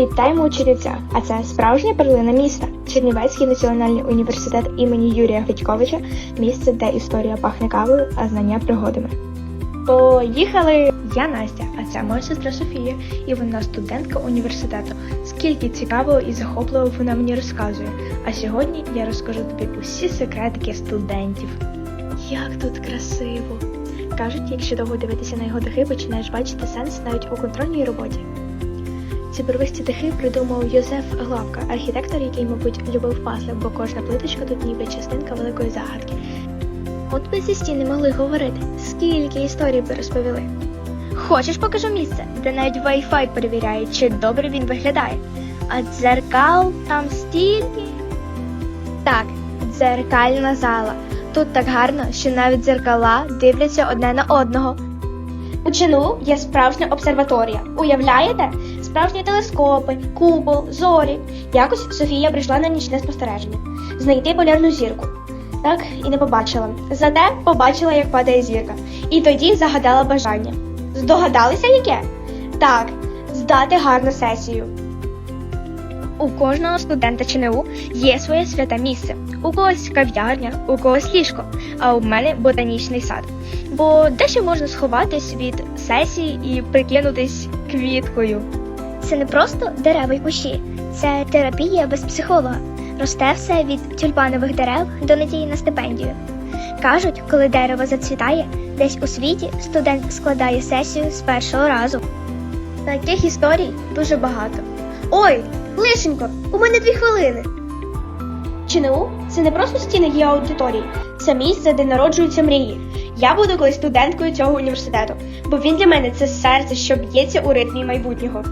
Вітаємо у а це справжня перлина міста. Чернівецький національний університет імені Юрія Гречковича місце, де історія пахне кавою, а знання пригодами. Поїхали! Я Настя, а це моя сестра Софія, і вона студентка університету. Скільки цікавого і захопливого вона мені розказує. А сьогодні я розкажу тобі усі секретики студентів. Як тут красиво! Кажуть, якщо довго дивитися на його дахи, починаєш бачити сенс навіть у контрольній роботі. Ці барвисті дахи придумав Йозеф Главка, архітектор, який, мабуть, любив пазли, бо кожна плиточка тут ніби частинка великої загадки. От би ці стіни могли говорити, скільки історій би розповіли. Хочеш покажу місце, де навіть Wi-Fi перевіряє, чи добре він виглядає. А дзеркал там стільки. Так, дзеркальна зала. Тут так гарно, що навіть дзеркала дивляться одне на одного. У чину є справжня обсерваторія. Уявляєте? Справжні телескопи, купол, зорі. Якось Софія прийшла на нічне спостереження знайти полярну зірку. Так і не побачила. Зате побачила, як падає зірка. І тоді загадала бажання. Здогадалися яке? Так, здати гарну сесію. У кожного студента ЧНУ є своє святе місце. У когось кав'ярня, у когось ліжко, а у мене ботанічний сад. Бо де ще можна сховатись від сесії і прикинутись квіткою? Це не просто дерева й кущі, це терапія без психолога. Росте все від тюльпанових дерев до надії на стипендію. Кажуть, коли дерево зацвітає, десь у світі студент складає сесію з першого разу. Таких історій дуже багато. Ой, лишенько, у мене дві хвилини. ЧНУ це не просто стіни є аудиторії, це місце, де народжуються мрії. Я буду колись студенткою цього університету, бо він для мене це серце, що б'ється у ритмі майбутнього.